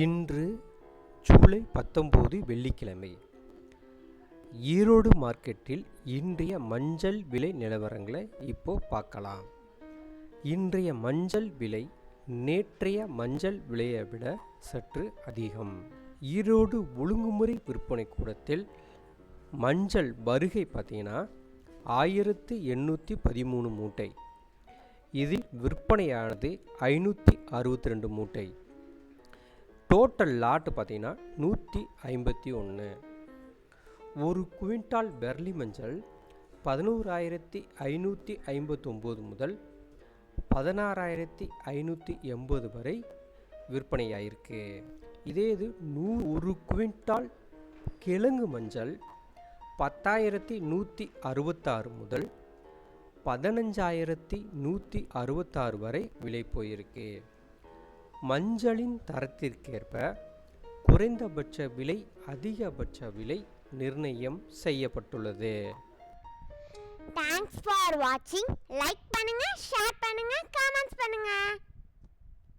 இன்று ஜூலை பத்தொம்போது வெள்ளிக்கிழமை. ஈரோடு மார்க்கெட்டில் இன்றைய மஞ்சள் விலை நிலவரங்களை இப்போ பார்க்கலாம். இன்றைய மஞ்சள் விலை நேற்றைய மஞ்சள் விலையை விட சற்று அதிகம். ஈரோடு ஒழுங்குமுறை விற்பனை கூடத்தில் மஞ்சள் வருகை பார்த்தீங்கன்னா ஆயிரத்து எண்ணூற்றி பதிமூணு மூட்டை. இதில் விற்பனையானது ஐநூற்றி அறுபத்தி ரெண்டு மூட்டை. டோட்டல் லாட்டு பார்த்தீங்கன்னா நூற்றி ஐம்பத்தி ஒன்று ஒரு குவிண்டால் பெர்லி மஞ்சள் பதினோராயிரத்தி ஐநூற்றி ஐம்பத்தொம்போது முதல் பதினாறாயிரத்தி ஐநூற்றி எண்பது வரை விற்பனையாயிருக்கு. இதே இது நூ ஒரு குவிண்டால் கிழங்கு மஞ்சள் பத்தாயிரத்தி நூற்றி அறுபத்தாறு முதல் பதினஞ்சாயிரத்தி நூற்றி அறுபத்தாறு வரை விலை போயிருக்கு. மஞ்சளின் தரத்திற்கேற்ப குறைந்தபட்ச விலை அதிகபட்ச விலை நிர்ணயம் செய்யப்பட்டுள்ளது. தேங்க்ஸ் ஃபார் வாட்சிங் லைக் பண்ணுங்க, ஷேர் பண்ணுங்க.